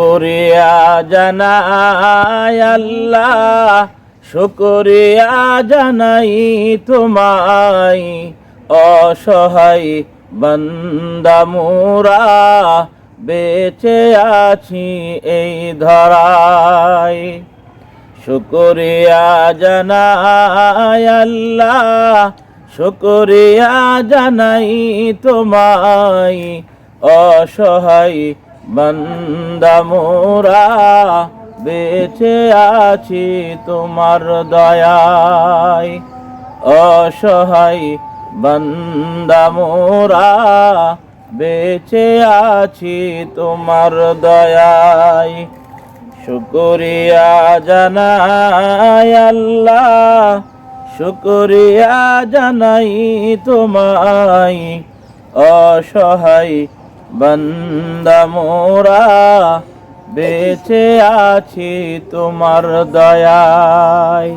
শুকরিয়া জানাই আল্লাহ, শুকরিয়া জানাই তোমায়। অসহায় বান্দা মোরা, বেঁচে আছি এই ধরায়। শুকরিয়া জানাই আল্লাহ, শুকরিয়া জানাই তোমায়। অসহায় বান্দা মোরা, বেঁচে আছি তোমার দয়ায়। অসহায় বান্দা মোরা, বেঁচে আছি তোমার দয়ায়। শুকরিয়া জানাই আল্লাহ, শুকরিয়া জানাই তোমায়। অসহায় বান্দা মোরা বেঁচে আছি তোমার দয়ায়।